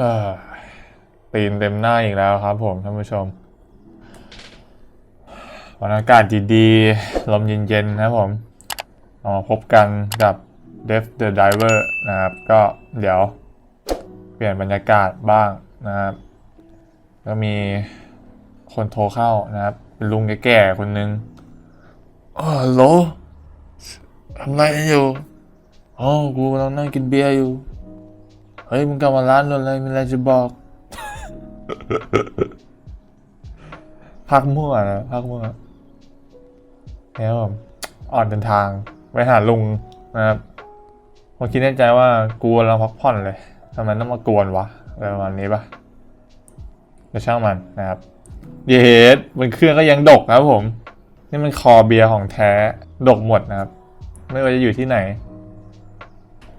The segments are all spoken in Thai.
เออตีนเต็มหน้าอีกแล้วครับผมท่านผู้ชม วันอากาศดีๆ ลมเย็นๆ นะครับผมเอามาพบกันกับ d e f the Diver นะครับ ก็เดี๋ยวเปลี่ยนบรรยากาศบ้างนะครับ ก็มีคนโทรเข้านะครับ เป็นลุงแก่ๆ คนนึงอ๋อฮัลโหลทำไรอยู่ อ๋อ กูกำลังนั่งกินเบียร์อยู่ เฮ้ยมึงกลับมาร้านเราเลยมีอะไรจะบอก พักมั่วนะพักมั่วเนี่ยผมอ่อนเดินทางไปหาลุงนะครับผมคิดในใจว่ากูกำลังพักผ่อนเลยทำไมต้องมากวนวะอะไรประมาณนี้ปะก็ช่างมันนะครับ เยสบนเครื่องก็ยังดกนะครับผม นี่มันคอเบียร์ของแท้ดกหมดนะครับ ไม่ว่าจะอยู่ที่ไหน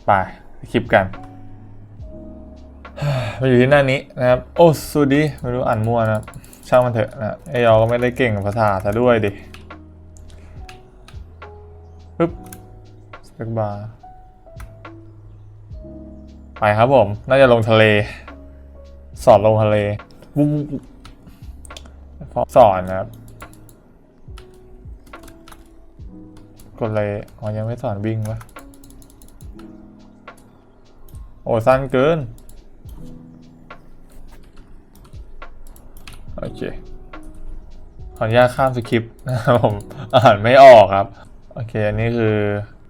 ไปคลิปกัน มาอยู่ที่หน้านี้นะครับ โอ้สวัสดีไม่รู้อ่านมั่วนะช่างมันเถอะนะไอยอก็ไม่ได้เก่งภาษาซะด้วยดิปึ๊บสเปกบาร์ไปครับผม น่าจะลงทะเล สอนลงทะเลวุ้มสอนนะครับ กดเลยอ๋อยังไม่สอนวิ่งวะโอ้สั้นเกิน ขออนุญาตข้ามสคริปต์นะครับผมอ่านไม่ออกครับ โอเค อันนี้คือ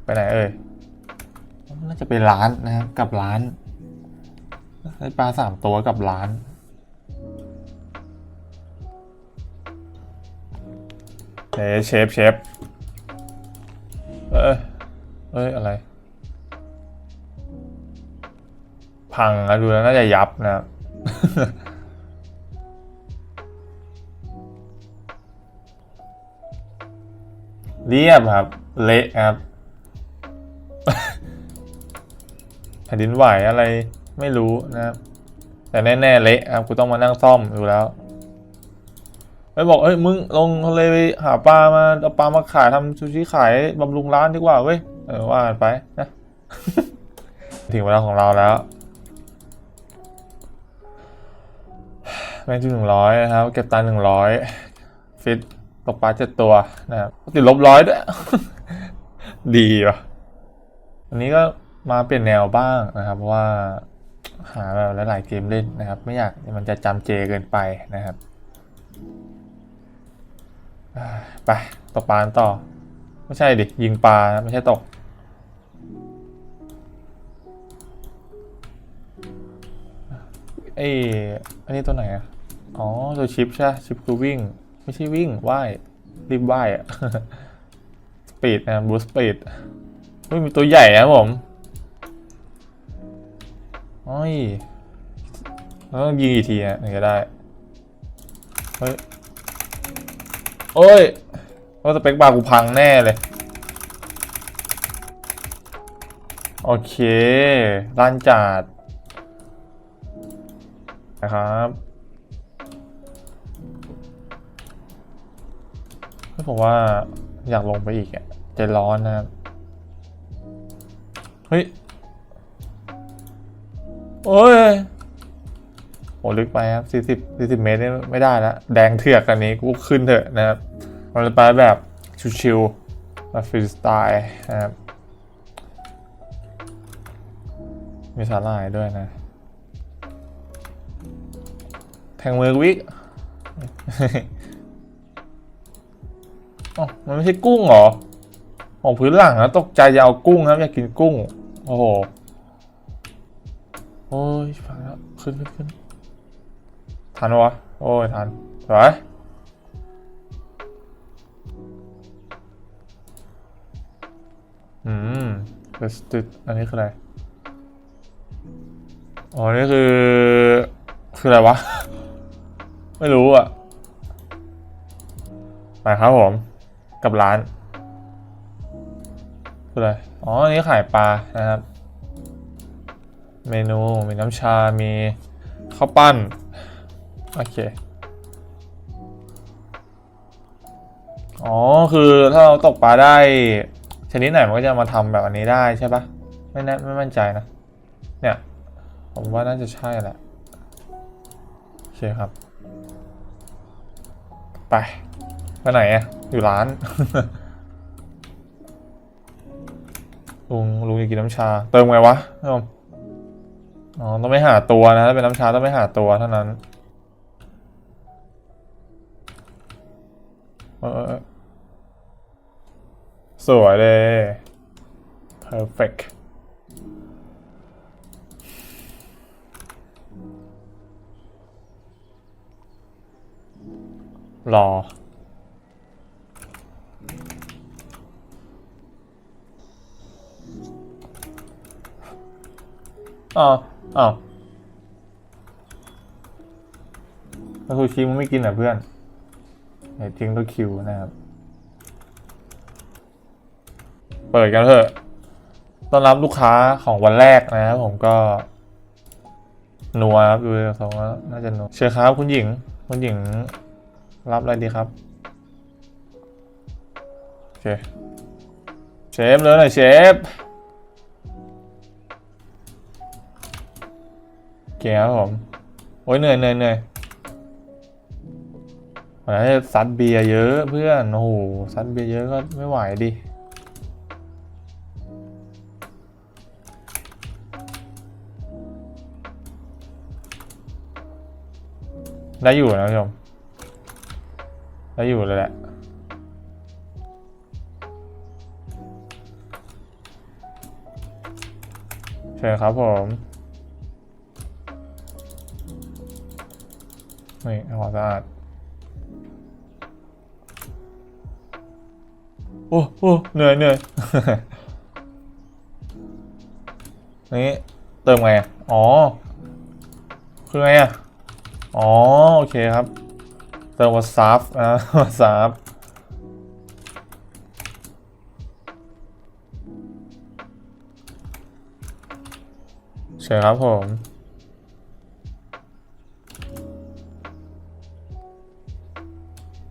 ไปไหนเอ่ยน่าจะไปร้านนะครับกับร้านได้ปลาสามตัวกับร้านเฮ้เชฟเชฟเอ้ยเอ้ย อะไร พังนะดูแล้วน่าจะยับนะครับ เรียบครับ เละครับแผ่นดินไหวอะไรไม่รู้นะครับ แต่แน่ๆเละครับกูต้องมานั่งซ่อมอยู่แล้วไปบอกเอ้ยมึงลงทะเลไปหาปลามาเอาปลามาขายทำซูชิขายบำรุงร้านดีกว่าเว้ยเออว่าไปนะถึงเวลาของเราแล้วแม่งที่หนึ่งร้อยนะครับ เก็บตังหนึ่งร้อยฟิต ตกปลาเจ็ดตัวนะครับติดลบร้อยด้วย ดีว่ะวันนี้ก็มาเปลี่ยนแนวบ้างนะครับว่าหาแบบหลายๆเกมเล่นนะครับ ไม่อยากมันจะจำเจเกินไปนะครับไปตกปลาต่อ ไม่ใช่ดิ ยิงปลาไม่ใช่ตกเอ้อันนี้ตัวไหนอะอ๋อ ตัวชิปใช่ชิปคือวิ่ง ไม่ใช่วิ่งว่ายรีบว่ายอะสปีดนะบูสปีดไม่มีตัวใหญ่นะผมโอ้ยแล้วยิงกี่ทีอะถึงจะได้ เฮ้ยโอ้ยว่าสเปคบาร์กูพังแน่เลย โอเคล้านจัดนะครับ ผมว่าอยากลงไปอีกอะใจร้อนนะครับ เฮ้ย โอ้ยโหลึกไปครับสี่สิบสี่สิบเมตรนี่ไม่ได้แล้วแดงเถือกอันนี้กูขึ้นเถอะนะครับเราจะไปแบบชิวๆแบบฟรีสไตล์นะครับ มีสาหร่ายด้วยนะ แทงมือวิก อ๋อมันไม่ใช่กุ้งเหรอออกพื้นหลังนะตกใจจะเอากุ้งครับอยากกินกุ้ง โอ้โห โอ้ยฟังแล้วขึ้นขึ้นขึ้นทันวะ โอ้ยทันสวยอืมเ e สติดอันนี้คืออะไร อ๋อ นี่คือ คืออะไรวะ ไม่รู้อะ ไปครับผม กับร้านคืออะไรอ๋ออันนี้ขายปลานะครับ เมนูมีน้ำชา มีข้าวปั้น โอเค อ๋อ คือถ้าเราตกปลาได้ ชนิดไหนมันก็จะมาทำแบบอันนี้ได้ใช่ปะไม่แน่ไม่มั่นใจนะ เนี่ย ผมว่าน่าจะใช่แหละเคครับ ไป ไปไหนอะอยู่ร้าน ลุงลุงจะกินน้ำชา เติมไงวะนผู้ชมอ๋อต้องไม่หาตัวนะถ้าเป็นน้ำชาต้องไม่หาตัวเท่านั้นเออสวยเลย perfect รอ อ้าวอ้าวแล้วซูชิมึงไม่กินเหรอะเพื่อนไหนทิ้งตัวคิวนะครับ เปิดกันเถอะต้อนรับลูกค้าของวันแรกนะครับผมก็นัวครับดูจากทรงแล้วน่าจะนัวเชิญครับคุณหญิง คุณหญิงรับอะไรดีครับโอเคเชฟเลยหน่อยเชฟ โอเคครับผม โอ้ยเหนื่อยเหนื่อยเหนื่อยวันนั้ซัดเบียร์เยอะเพื่อน โอ้โหซัดเบียร์เยอะก็ไม่ไหวดิได้อยู่นะผู้ชม ได้อยู่เลยแหละ เชิญครับผม นี่ทำความสะอาดโอ้โอ้เหนื่อยเหนื่อยนี่เติมไงอะอ๋อ คือไงอะ อ๋อ โอเคครับ เติมวาซาฟนะวาซาฟใช่ครับผม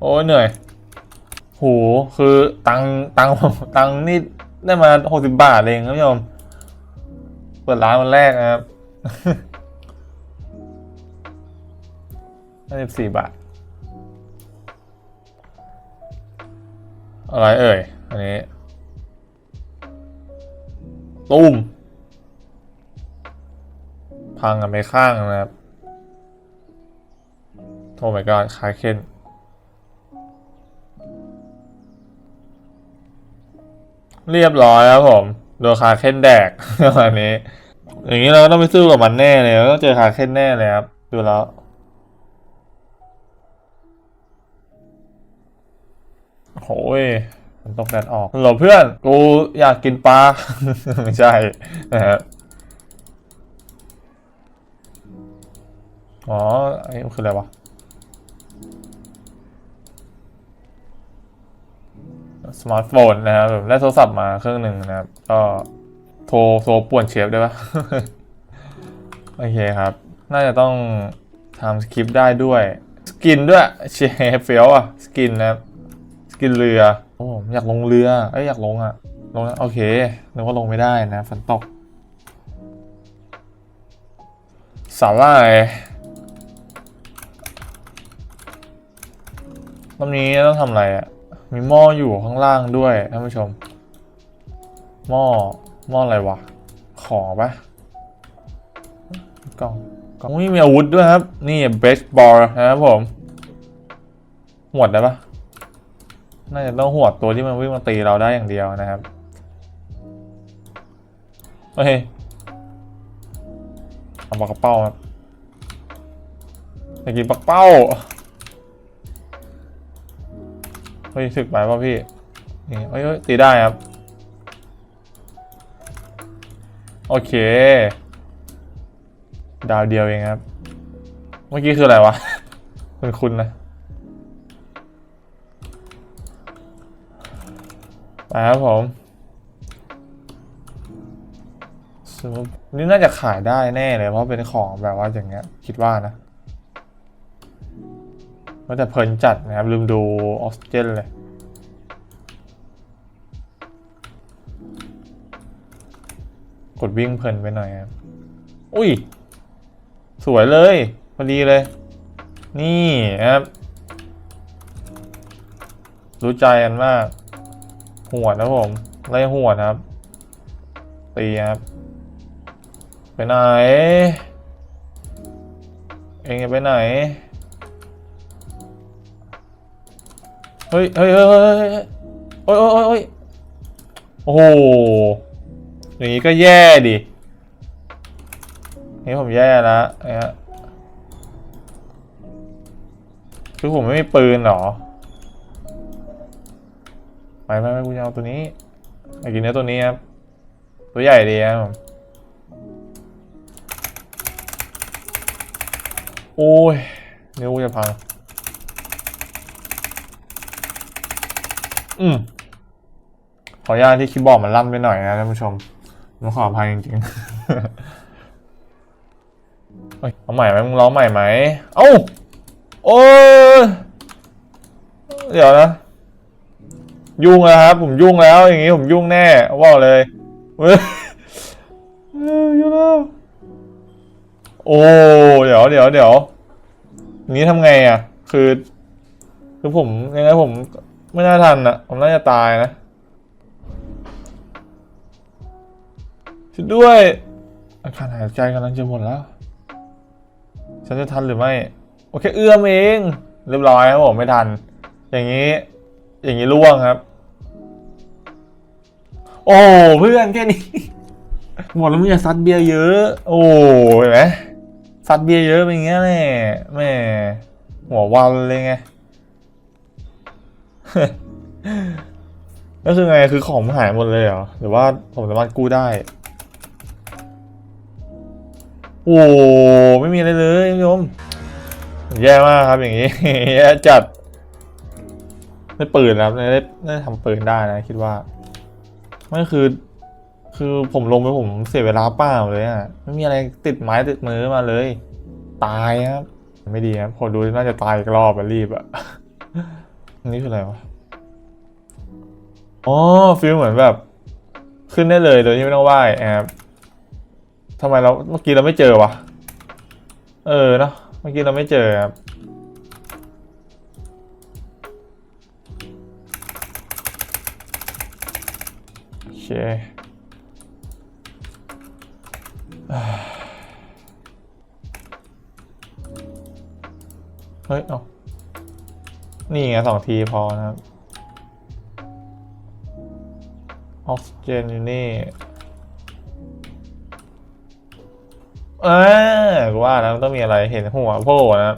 โอ้ยเหนื่อยโหคือตังตังตังนี่ได้มาหกสิบบาทเองครับผู้ชมเปิดร้านวันแรกนะครับห้าสิบสี่บาท อะไรเอ่ย อันนี้ตุ้มพังกันไปข้างนะครับโอ้ my god คาเคน เรียบร้อยครับผมโดนคาเคนแดกอันนี้ อย่างนี้เราก็ต้องไปสู้กับมันแน่เลยต้องเจอคาเคนแน่เลยครับ ดูแล้ว โอ้ยมันต้องแดดออกหลบเพื่อนกูอยากกินปลา ไม่ใช่นะฮะอ๋อไอ้คืออะไรวะ สมาร์ทโฟนนะครับแบบได้โทรศัพท์มาเครื่องหนึ่งนะครับ ก็โทรโทรป่วนเชฟได้ปะโอเคครับ น่าจะต้องทำสคริปต์ได้ด้วย สกินด้วยเชฟเฟียวอะสกินนะครับ สกินเรือ โอ้อยากลงเรือเอ้ยอยากลงอะลงนะโอเคนึกว่าลงไม่ได้นะฝนตกสาหร่ายรอบนี้ต้องทำอะไรอะ มีหม้ออยู่ข้างล่างด้วยท่านผู้ชม หม้อหม้ออะไรวะ ขอปะกล่องกล่องมีอาวุธด้วยครับ นี่เบสบอลนะครับผมหวดได้ปะน่าจะต้องหวดตัวที่มันวิ่งมาตีเราได้อย่างเดียวนะครับ โอเคเอาปากกระเป้าครับอยากกินปากเป้า เฮ้ยถึกไปป่ะพี่นี่เฮ้ยเฮ้ยตีได้ครับ โอเค ดาวเดียวเองครับ เมื่อกี้คืออะไรวะ คุณคุณนะไปครับผมสมมตินี่น่าจะขายได้แน่เลย เพราะเป็นของแบบว่าอย่างเงี้ย คิดว่านะ ก็จะเพลินจัดนะครับ ลืมดูออกซิเจนเลย กดวิ่งเพลินไปหน่อยครับ อุ้ย สวยเลย พอดีเลย นี่ครับ รู้ใจกันมากหัวนะผมไล่หัวนะครับ ตีครับไปไหน เองจะไปไหน เฮ้ยเฮ้ยเฮ้ยเฮ้ยเฮ้ยโอ้ยโอ้ยโอ้ยโอ้โห อย่างนี้ก็แย่ดินี่ผมแย่แล้วนี่คือผมไม่มีปืนหรอ ไปไปไปกูจะเอาตัวนี้อยากกินเนื้อตัวนี้ครับ ตัวใหญ่ดีครับผมโอ้ยเนื้อกูจะพัง อืมขออนุญาตที่คีย์บอร์ดมันลั่นไปหน่อยนะท่านผู้ชมผมขออภัยจริงๆเฮ้ยเอาใหม่ไหมมึงร้องใหม่ไหม เอ้า โอ้เดี๋ยวนะ ยุ่งแล้วครับ ผมยุ่งแล้วอย่างงี้ผมยุ่งแน่ว่าเลยเว้ยยุ่งแล้วโอ้เดี๋ยวเดี๋ยวเดี๋ยวนี้ทำไงอะ คือ คือผมยังไงผม ไม่น่าทันอะผมน่าจะตายนะช่วยด้วย อาการหายใจกำลังจะหมดแล้ว ฉันจะทันหรือไม่ โอเค เอื้อมเอง เรียบร้อยครับผมไม่ทัน อย่างนี้ อย่างนี้ล่วงครับ โอ้เพื่อนแค่นี้บอกแล้วมึงอย่าซัดเบียร์เยอะ โอ้เห็นไหมซัดเบียร์เยอะเป็นอย่างเงี้ยแหละแม่หัววันเลยไง ก็คือไงคือของมันหายหมดเลยเหรอ หรือว่าผมสามารถกู้ได้ โอ้ไม่มีอะไรเลยคุณผู้ชมแย่มากครับอย่างนี้แย่จัดได้ปืนแล้วได้ได้ทำปืนได้นะคิดว่าไม่คือ คือผมลงไปผมเสียเวลาเปล่าเลยอะไม่มีอะไรติดไม้ติดมือมาเลย ตายครับ ไม่ดีครับพอดูน่าจะตายอีกรอบอะรีบอะ นนี้คืออะไรวะ อ๋อฟีลเหมือนแบบ ขึ้นได้เลยโดยที่ไม่ต้องไหว้แอบทำไมเราเมื่อกี้เราไม่เจอวะ เออเนาะเมื่อกี้เราไม่เจอครับโอเคเฮ้ย เอา นี่ไงสองทีพอนะครับออกซิเจนอยู่นี่เออกูว่าแล้วมันต้องมีอะไรเห็นหัวโผล่นะ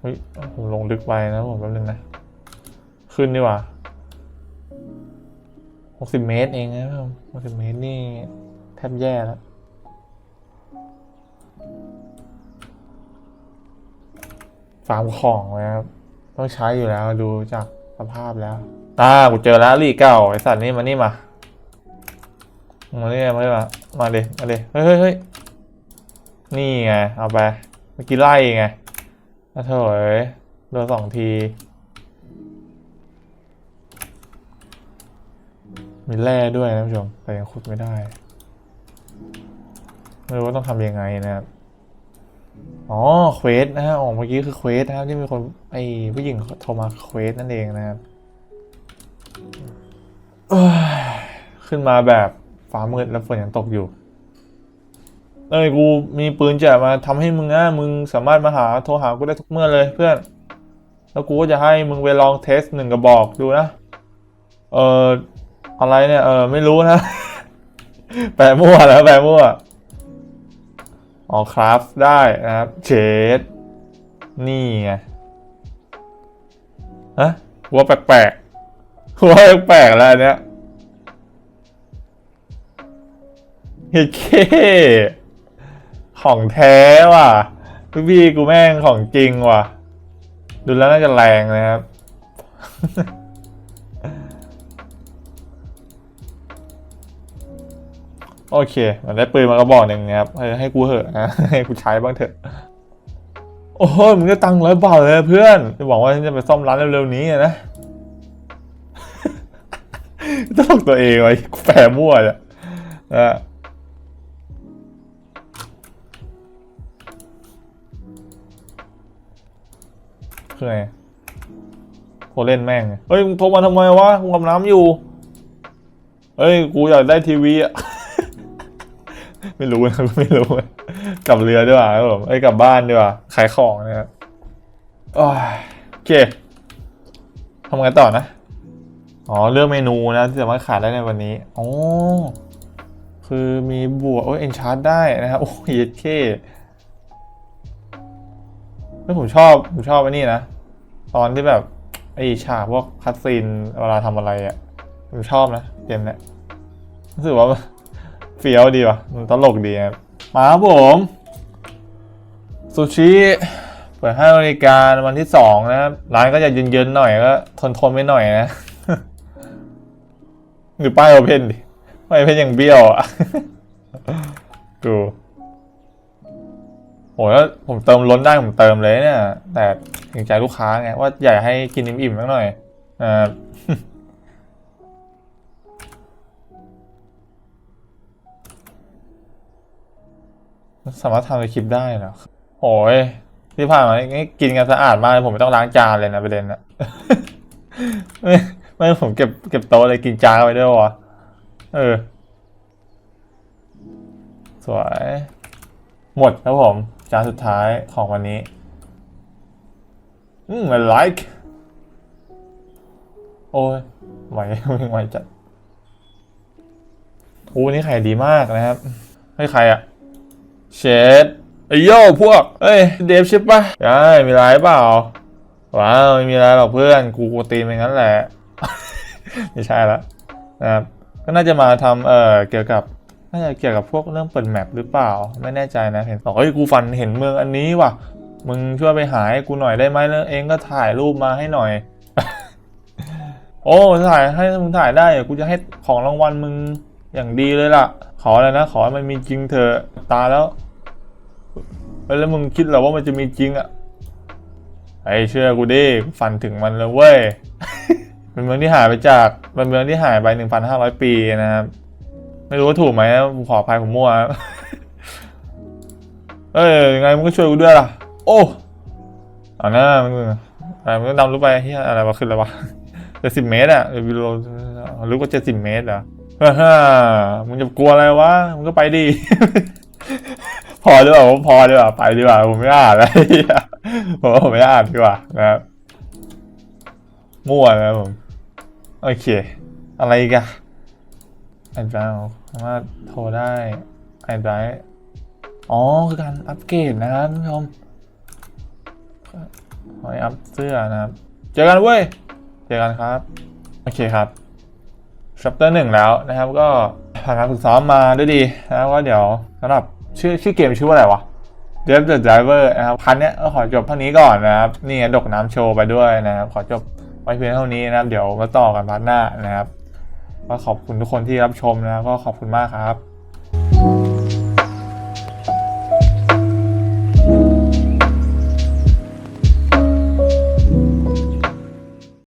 เฮ้ยผมลงลึกไปนะผมแป๊บนึงนะ ขึ้นดีกว่าหกสิบเมตรเองนะครับหกสิบเมตรนี่ แทบแย่แล้ว ฟาร์มของนะครับ ต้องใช้อยู่แล้วดูจากสภาพแล้วอ่ากูเจอแล้วลี่เก้าไอสัตว์นี่มานี่มา มานี่มานี่มามาเดมาเดเฮ้ยเฮ้ยเฮ้ยนี่ไง เอาไปเมื่อกี้ไล่ไงถ้าเถอยโดนสองที มีแร่ด้วยนะผู้ชม แต่ยังขุดไม่ได้ ไม่รู้ว่าต้องทำยังไงนะครับ อ๋อเควสนะฮะอ๋อเมื่อกี้คือเควสนะครับที่มีคนไอ้ผู้หญิงโทรมาเควสนั่นเองนะครับขึ้นมาแบบฟ้ามืดแล้วฝนยังตกอยู่ เอ้ยกูมีปืนจะมาทำให้มึงนะมึงสามารถมาหาโทรหากูได้ทุกเมื่อเลยเพื่อน แล้วกูก็จะให้มึงไปลองเทสหนึ่งกระบอกดูนะ เอออะไรเนี่ย เออไม่รู้นะ แปลมั่วแล้วแปลมั่ว อ๋อคราฟได้นะครับเชดนี่ไงฮะหัวแปลกๆหัวแปลกๆแล้วเนี้ยเฮ้ยเคของแท้ว่ะพี่พี่กูแม่งของจริงว่ะ ดูแล้วน่าจะแรงนะครับ โอเค มันได้ปืนมากระบอกหนึ่งนะครับให้กูเถอะนะให้กูใช้บ้างเถอะ โอ้โหมึงได้ตังค์ร้อยบาทเลยเพื่อน จะบอกว่าฉันจะไปซ่อมร้านเร็วๆนี้นะต้องตัวเองไว้แฝงมั่วเนี่ยนะคือไงโคเล่นแม่ง เฮ้ยมึงโทรมาทำไมวะกูกำน้ำอยู่ เฮ้ย กูอยากได้ทีวีอะ ไม่รู้นะไม่รู้ กลับเรือด้วยว่ะครับผมเอ้กลับบ้านด้วยว่ะขายของนะครับโอ้ยโอเคทำไงต่อนะ อ๋อ เลือกเมนูนะที่สามารถขายได้ในวันนี้อ๋อคือมีบวกโอ้ยเอนชาร์ได้นะครับโอ้ยเคไม่ผมชอบ ผมชอบไอ้นี่นะ ตอนที่แบบ ไอ้ฉากพวกคัตซีนเวลาทำอะไรอะ่ะ ผมชอบนะ เกมเนี้ยรู้สึกว่า เฟี้ยวดีว่ะตลกดีครับมาครับผมซูชิเปิดให้บริการวันที่สองนะครับร้านก็จะเย็นๆหน่อยก็ทนทนๆไม่หน่อยนะหรือป้ายโอเพนดิป้ายโอเพนอย่างเบี้ยวอะดูโหแล้วผมเติมล้นได้ผมเติมเลยเนี่ยแต่เกรงใจลูกค้าไงว่าอยากให้กินอิ่มๆสักหน่อยอ่า สามารถทำในคลิปได้เหรอโอ้ยที่ผ่านมานี่กินกันสะอาดมากเลยผมไม่ต้องล้างจานเลยนะประเด็นนะไม่ไม่ผมเก็บเก็บโต๊ะเลยกินจานไว้ด้วยวะเออ สวย หมดครับผม จานสุดท้ายของวันนี้ อืม I like โอ้ยไหวไม่ไหวจัดโอ้นี่ไข่ดีมากนะครับ ให้ใครอะ เชดไอโย่พวก เอ้ย เดฟใช่ปะใช่มีไรเปล่า ว้าว ไม่มีไรหรอกเพื่อน กูกูตีนไปงั้นแหละ ไม่ใช่ละนะครับ ก็น่าจะมาทำเอ่อ เกี่ยวกับ น่าจะเกี่ยวกับพวกเรื่องเปิดแมปหรือเปล่า ไม่แน่ใจนะ เห็นบอกเฮ้ย กูฝันเห็นเมืองอันนี้ว่ะ มึงช่วยไปหาให้กูหน่อยได้ไหมแล้วเองก็ถ่ายรูปมาให้หน่อย โอ้ ถ่ายให้มึงถ่ายได้ กูจะให้ของรางวัลมึงอย่างดีเลยล่ะ ขออะไรนะ ขอให้มันมีจริงเถอะตาแล้ว แล้วมึงคิดหรอว่ามันจะมีจริงอะไอเชื่อกูดิฝันถึงมันเลยเว้ยเป็นเมืองที่หายไปจากเป็นเมืองที่หายไปหนึ่งพันห้าร้อยปีนะครับ ไม่รู้ว่าถูกไหมนะผมขออภัยผมมั่วเอ้ยยังไงมึงก็ช่วยกูด้วยล่ะ โอ้เอาหน้ามึงอะไรมึงก็ดำรู้ไปเฮียอะไรวะขึ้นแล้ววะเจ็ดสิบเมตรอะเอวิโลรู้ว่าเจ็ดสิบเมตรเหรอ ฮ่ามึงจะกลัวอะไรวะ มึงก็ไปดิ พอดีกว่าผมพอดีกว่าไปดีกว่าผมไม่อ่านแล้วผมว่าผมไม่อ่านดีกว่านะครับมั่วนะผม โอเค อะไรกันไอ้บ้าสามารถโทรได้ไอ้ไบอ๋อ คือการอัปเกรดนะครับท่านผู้ชมขอให้อัพเสื้อนะครับ เจอกันเว้ย เจอกันครับ โอเคครับ ชัปเตอร์หนึ่งแล้วนะครับก็ผ่านการฝึกซ้อมมาด้วยดีนะครับก็เดี๋ยวสำหรับชื่อชื่อเกมชื่อว่าอะไรวะ d e v the Driver นะครับคันนี้ก็ขอจบเท่านี้ก่อนนะครับ นี่ดกน้ำโชว์ไปด้วยนะครับ ขอจบไว้เพียงเท่านี้นะครับ เดี๋ยวมาต่อกันพาร์ทหน้านะครับ ก็ขอบคุณทุกคนที่รับชมนะก็ขอบคุณมากครับ